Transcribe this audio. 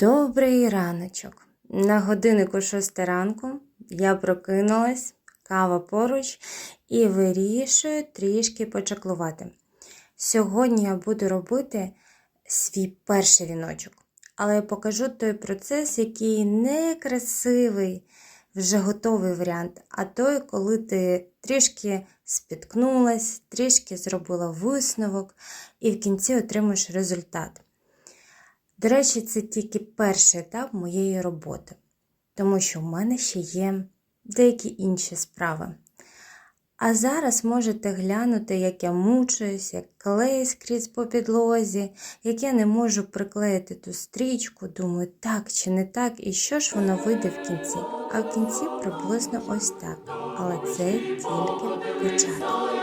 Добрий раночок. На годиннику 6 ранку я прокинулась, кава поруч і вирішую трішки почаклувати. Сьогодні я буду робити свій перший віночок, але я покажу той процес, який не красивий, вже готовий варіант, а той, коли ти трішки спіткнулась, трішки зробила висновок і в кінці отримуєш результат. До речі, це тільки перший етап моєї роботи, тому що в мене ще є деякі інші справи. А зараз можете глянути, як я мучуюсь, як клей скрізь по підлозі, як я не можу приклеїти ту стрічку, думаю, так чи не так, і що ж воно вийде в кінці. А в кінці приблизно ось так. Але це тільки початок.